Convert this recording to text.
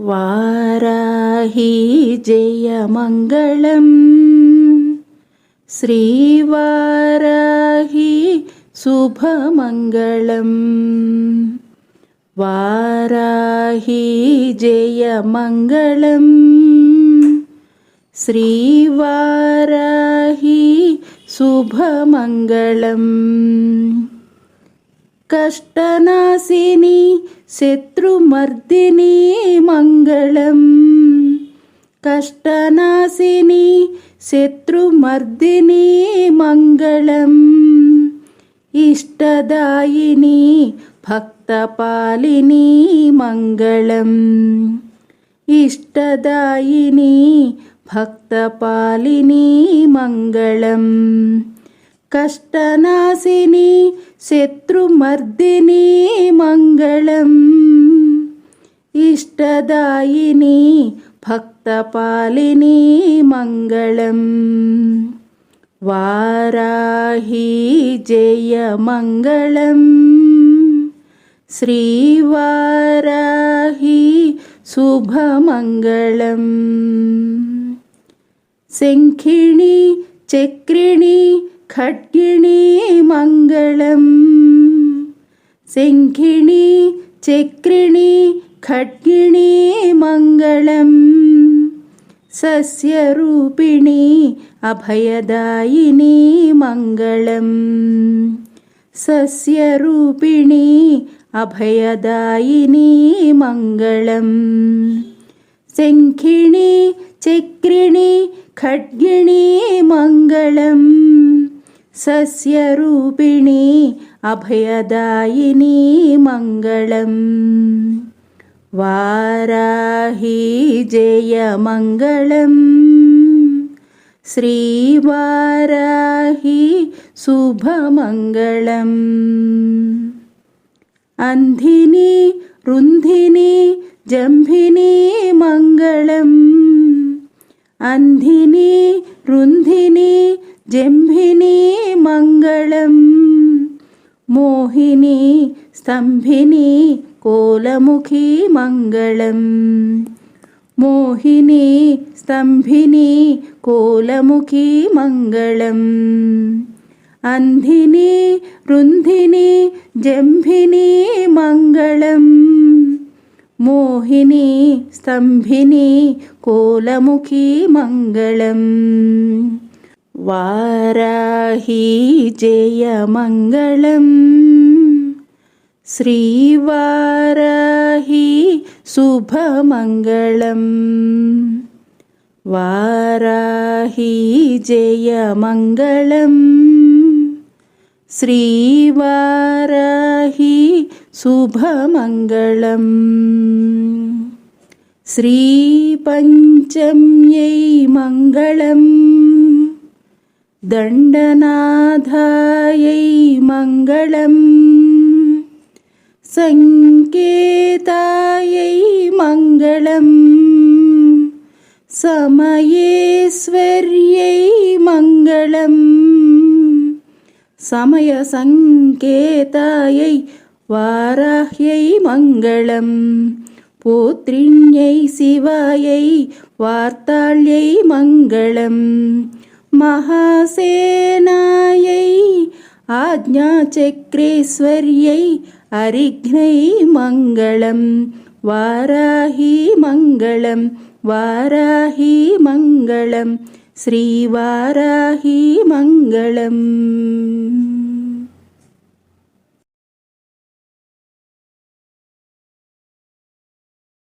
വാരാഹി ജയമംഗളം. ശ്രീവാരാഹി ശുഭമംഗളം. വാരാഹി ജയമംഗളം. ശ്രീവാരാഹി ശുഭമംഗളം. കഷ്ടനാശിനി ശത്രുമർദ്ദിനി മംഗളം. കഷ്ടനാശിനി ശത്രുമർദ്ദിനി മംഗളം. ഇഷ്ടദായിനി ഭക്തപാലിനി മംഗളം. ഇഷ്ടദായിനി ഭക്തപാലിനി മംഗളം. കഷ്ടനാശിനി ശത്രുമർദിനി മംഗളം ഇഷ്ടദായിനി ഭക്തപാലിനി മംഗളം വാരാഹി ജയമംഗളം ശ്രീവാരാഹി ശുഭമംഗളം ശംഖിണി ചക്രിണി ഖഡ്ഗിണി മംഗളം. സെങ്കിണി ചക്രിണി ഖഡ്ഗിണി മംഗളം. സസ്യരൂപിണി അഭയദായിനി മംഗളം. സസ്യരൂപിണി അഭയദായിനി മംഗളം. ശംഖിണി ചക്രിണി ഖഡ്ഗിണി മംഗളം. सस्यरूपिणी अभयदायिनी मङ्गलम् वाराही जयमङ्गलम् श्रीवाराही शुभमङ्गलम् अन्धिनी रुन्धिनी जम्भिनी मङ्गलम् अन्धिनी रुन्धिनी जम् మోహిని స్తంభిని కోలముఖి మంగళం. మోహిని స్తంభిని కోలముఖి మంగళం. అంధిని రుంధిని జంభిని మంగళం. మోహిని స్తంభిని కోలముఖి మంగళం. വാരാഹി ജയമംഗളം. ശ്രീവാരാഹി ശുഭമംഗളം. വാരാഹി ജയമംഗളം. ശ്രീവാരാഹി ശുഭമംഗളം. ശ്രീപഞ്ചമ്यै മംഗളം. दण्डनाथायै मङ्गलम् सङ्केतायै मङ्गलम् समयेश्वर्यै मङ्गलम् समयसङ्केतायै वाराह्यै मङ्गलम् पोत्रिण्यै शिवायै वार्ताल्यै मङ्गलम् महासेनायै आज्ञाचक्रेश्वर्यै अरिघ्नै मङ्गलं वाराही मङ्गलं वाराही मङ्गलं श्रीवाराही मङ्गलम्